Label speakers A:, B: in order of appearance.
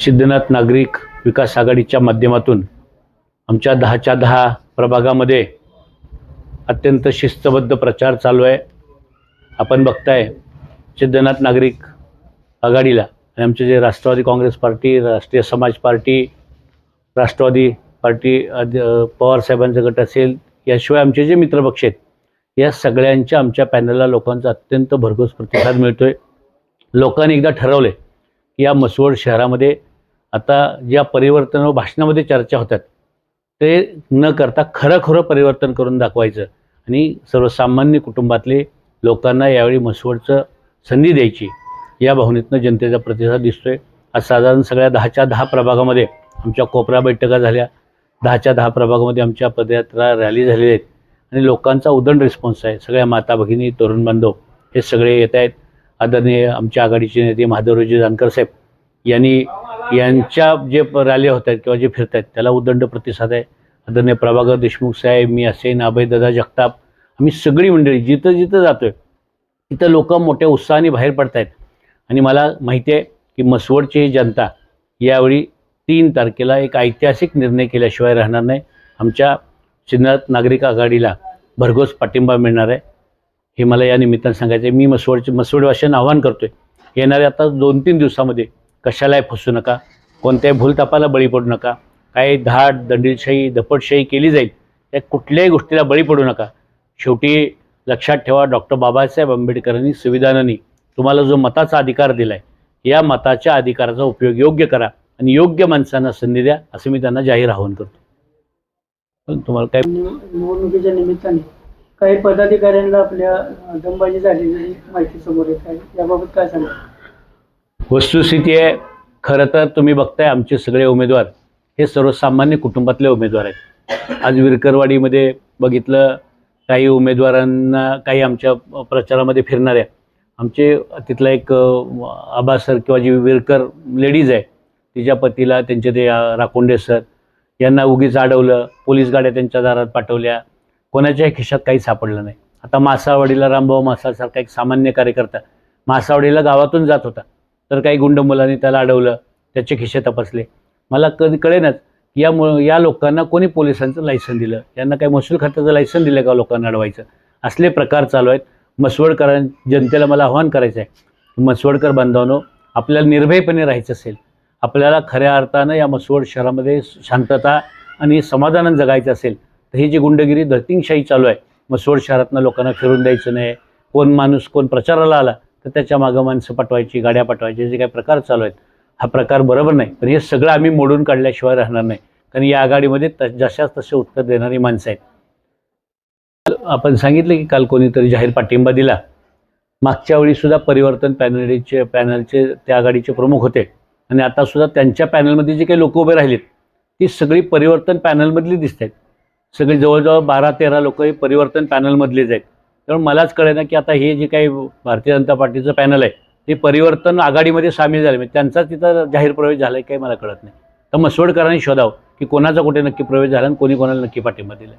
A: सिद्धनाथ नागरिक विकास आघाडीच्या माध्यमातून आमच्या दहाच्या दहा प्रभागामध्ये अत्यंत शिस्तबद्ध प्रचार चालू आहे. आपण बघताय सिद्धनाथ नागरिक आघाडीला आणि आमचे जे राष्ट्रवादी काँग्रेस पार्टी राष्ट्रीय समाज पार्टी राष्ट्रवादी पार्टी पवार पवारसाहेबांचा गट असेल याशिवाय आमचे जे मित्रपक्ष आहेत या सगळ्यांच्या आमच्या पॅनलला लोकांचा अत्यंत भरघोस प्रतिसाद मिळतो आहे लोकांनी एकदा ठरवलं आहे या मसवड शहरामध्ये आता ज्या परिवर्तन व भाषणामध्ये चर्चा होतात ते न करता खरं खरं परिवर्तन करून दाखवायचं आणि सर्वसामान्य कुटुंबातले लोकांना यावेळी मसवडचं संधी द्यायची या भावनेतनं जनतेचा प्रतिसाद दिसतोय. आज साधारण सगळ्या दहाच्या दहा प्रभागामध्ये आमच्या कोपरा बैठका झाल्या. दहाच्या दहा प्रभागामध्ये आमच्या पदयात्रा रॅली झालेल्या आहेत आणि लोकांचा उदंड रिस्पॉन्स आहे. सगळ्या माता भगिनी तरुण बांधव हे सगळे येत आहेत. आदरणीय आमच्या आघाडीचे नेते महादेवरावजी जानकर साहेब यांनी यांच्या जे रॅल्या होत आहेत किंवा जे फिरत आहेत त्याला उदंड प्रतिसाद आहे. आदरणीय प्रभाकर देशमुख साहेब मी असेन अभयदादा जगताप आम्ही सगळी मंडळी जिथं जिथं जातोय तिथं लोक मोठ्या उत्साहाने बाहेर पडत आहेत. आणि मला माहिती आहे की मसवडची ही जनता यावेळी तीन तारखेला एक ऐतिहासिक निर्णय केल्याशिवाय राहणार नाही. आमच्या सिद्धनाथ नागरिक आघाडीला भरघोस पाठिंबा मिळणार आहे. हे मला या निमित्तानं सांगायचं आहे मी मसवडचे मसवडवाशांना आवाहन करतोय. येणाऱ्या आता दोन तीन दिवसामध्ये कशालाही फसू नका. कोणत्याही भूलतापाला बळी पडू नका. काही धाड दंडीलशाही धपटशाही केली जाईल या कुठल्याही गोष्टीला बळी पडू नका. शेवटी लक्षात ठेवा डॉक्टर बाबासाहेब आंबेडकरांनी संविधानाने तुम्हाला जो मताचा अधिकार दिला आहे या मताच्या अधिकाराचा उपयोग योग्य करा आणि योग्य माणसांना संधी द्या असं मी त्यांना जाहीर आवाहन करतो. पण तुम्हाला काय
B: निवडणुकीच्या निमित्ताने काही पदाधिकाऱ्यांना आपल्या दमबाजी झालेली माहिती समोर येत आहे. याबाबत काय सांगा
A: वस्तुस्थिती आहे. खरं तर तुम्ही बघताय आमचे सगळे उमेदवार हे सर्वसामान्य कुटुंबातले उमेदवार आहेत. आज विरकरवाडीमध्ये बघितलं काही उमेदवारांना काही आमच्या प्रचारामध्ये फिरणाऱ्या आमचे तिथला एक आबा सर किंवा जी विरकर लेडीज आहे तिच्या पतीला त्यांचे ते अ, राकोंडे सर यांना उगीच अडवलं. पोलीस गाड्या त्यांच्या दारात पाठवल्या. कोणाच्याही खिशात काही सापडलं नाही. आता मासावडीला रामभाऊ मासासारखा एक सामान्य कार्यकर्ता मासावडीला गावातून जात होता. तर काही गुंड मुलांनी त्याला अडवलं त्याचे खिशे तपासले. मला कधी कळेनच या मु या लोकांना कोणी पोलिसांचं लायसन दिलं? यांना काही महसूल खात्याचं लायसन दिलं का लोकांना अडवायचं? असले प्रकार चालू आहेत. मसवडकरां जनतेला मला आव्हान करायचं आहे मसवडकर बांधवांनो आपल्याला निर्भयपणे राहायचं असेल. आपल्याला खऱ्या अर्थानं या मसवड शहरामध्ये शांतता आणि समाधानानं जगायचं असेल. तर ही जी गुंडगिरी धतिंगशाही चालू आहे मग सोड शहरातनं लोकांना फिरून द्यायचं नाही कोण माणूस कोण प्रचाराला आला तर त्याच्या मागं माणसं पाठवायची गाड्या पाठवायची जे काही प्रकार चालू आहेत हा प्रकार बरोबर नाही. पण हे सगळं आम्ही मोडून काढल्याशिवाय राहणार नाही. कारण या आघाडीमध्ये त जशाच तसे उत्तर देणारी माणसं आहेत. आपण सांगितलं की काल कोणीतरी जाहीर पाठिंबा दिला. मागच्या वेळीसुद्धा परिवर्तन पॅनलचे पॅनलचे त्या आघाडीचे प्रमुख होते. आणि आतासुद्धा त्यांच्या पॅनलमध्ये जे काही लोक उभे राहिलेत ती सगळी परिवर्तन पॅनलमधली दिसत आहेत सगळी जवळजवळ बारा तेरा लोक हे परिवर्तन पॅनलमधलेच आहेत. त्यामुळे मलाच कळेना की आता हे जे काही भारतीय जनता पार्टीचं पॅनल आहे ते परिवर्तन आघाडीमध्ये सामील झाले. म्हणजे त्यांचा तिथं जाहीर प्रवेश झाला आहे काही मला कळत नाही. तर मसवडकरांनी शोधावं की कोणाचा कुठे नक्की प्रवेश झाला आणि कोणी कोणाला नक्की पाठिंबा दिला